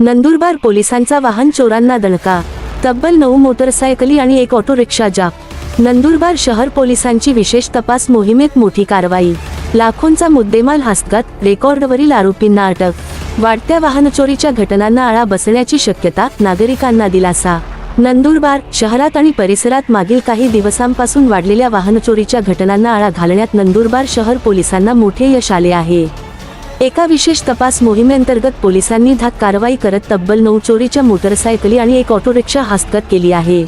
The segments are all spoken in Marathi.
नंदुरबार पोलिसांचा वाहन चोरांना दणका. तब्बल नऊ मोटरसायकली आणि एक ऑटो रिक्षा जाप. नंदुरबार शहर पोलिसांची विशेष तपास मोहिमेत मोठी कारवाई. लाखोंचा मुद्देमाल हस्तगत रेकॉर्डवरील आरोपींना अटक. वाढत्या वाहन चोरीच्या घटनांना आळा बसण्याची शक्यता नागरिकांना दिलासा. नंदुरबार शहरात आणि परिसरात मागील काही दिवसांपासून वाढलेल्या वाहन चोरीच्या घटनांना आळा घालण्यात नंदुरबार शहर पोलिसांना मोठे यश आले आहे. एका विशेष तपास मोहिमेअंतर्गत पोलिसांनी धाक कारवाई करत तब्बल नऊ चोरीच्या मोटरसायकली आणि एक ऑटो रिक्षा हस्तगत केली आहे.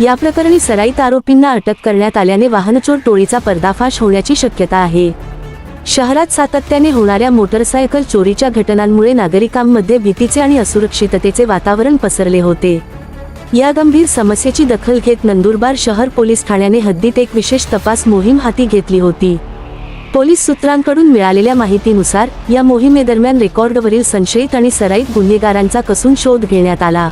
या प्रकरणी सराईत आरोपींना अटक करण्यात आल्याने वाहनचोर टोळीचा पर्दाफाश होण्याची शक्यता आहे. शहरात सातत्याने होणाऱ्या मोटरसायकल चोरीच्या घटनांमुळे नागरिकांमध्ये भीतीचे आणि असुरक्षिततेचे वातावरण पसरले होते. या गंभीर समस्येची दखल घेत नंदुरबार शहर पोलीस ठाण्याने हद्दीत एक विशेष तपास मोहीम हाती घेतली होती. पोलीस सूत्रांकडून मिळालेल्या माहितीनुसार या मोहिमेदरम्यान रेकॉर्डवरील संशयित आणि सराईत गुन्हेगारांचा कसून शोध घेण्यात आला.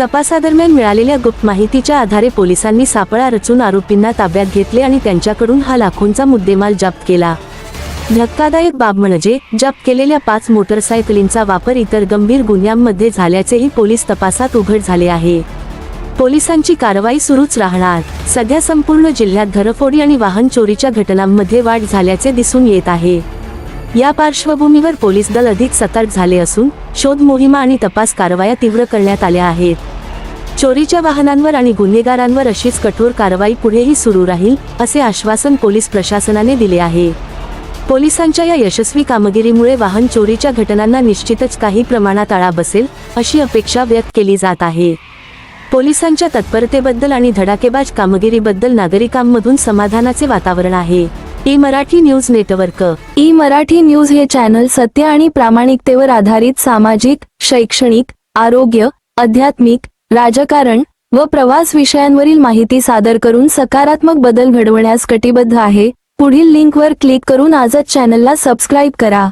तपासादरम्यान मिळालेल्या गुप्त माहितीच्या आधारे पोलिसांनी सापळा रचून आरोपींना ताब्यात घेतले आणि त्यांच्याकडून हा लाखोंचा मुद्देमाल जप्त केला. धक्कादायक बाब म्हणजे जप्त केलेल्या पाच मोटरसायकलींचा वापर इतर गंभीर गुन्ह्यांमध्ये झाल्याचेही पोलीस तपासात उघड झाले आहे. पोलिसांची कारवाई सुरूच राहणार. सध्या संपूर्ण जिल्ह्यात घरफोडी आणि वाहन चोरीच्या घटनांमध्ये वाढ झाल्याचे दिसून येत आहे. या पार्श्वभूमीवर पोलीस दल अधिक सतर्क झाले असून शोध मोहिमा आणि तपास कारवाया तीव्र करण्यात आल्या आहेत. चोरीच्या वाहनांवर आणि गुन्हेगारांवर अशीच कठोर कारवाई पुढेही सुरू राहील असे आश्वासन पोलीस प्रशासनाने दिले आहे. पोलिसांच्या या यशस्वी कामगिरीमुळे वाहन चोरीच्या घटनांना निश्चितच काही प्रमाणात आळा बसेल अशी अपेक्षा व्यक्त केली जात आहे. पोलिसांच्या तत्परतेबद्दल आणि धडाकेबाज कामगिरीबद्दल नागरिकांमधून समाधानाचे वातावरण आहे. E Marathi news network. E Marathi news हे चॅनल सत्य आणि प्रामाणिकतेवर आधारित सामाजिक शैक्षणिक आरोग्य आध्यात्मिक राजकारण व प्रवास विषयांवरील माहिती सादर करून सकारात्मक बदल घडवण्यास कटिबद्ध आहे. पुढील लिंकवर क्लिक करून आजच चॅनलला सबस्क्राईब करा.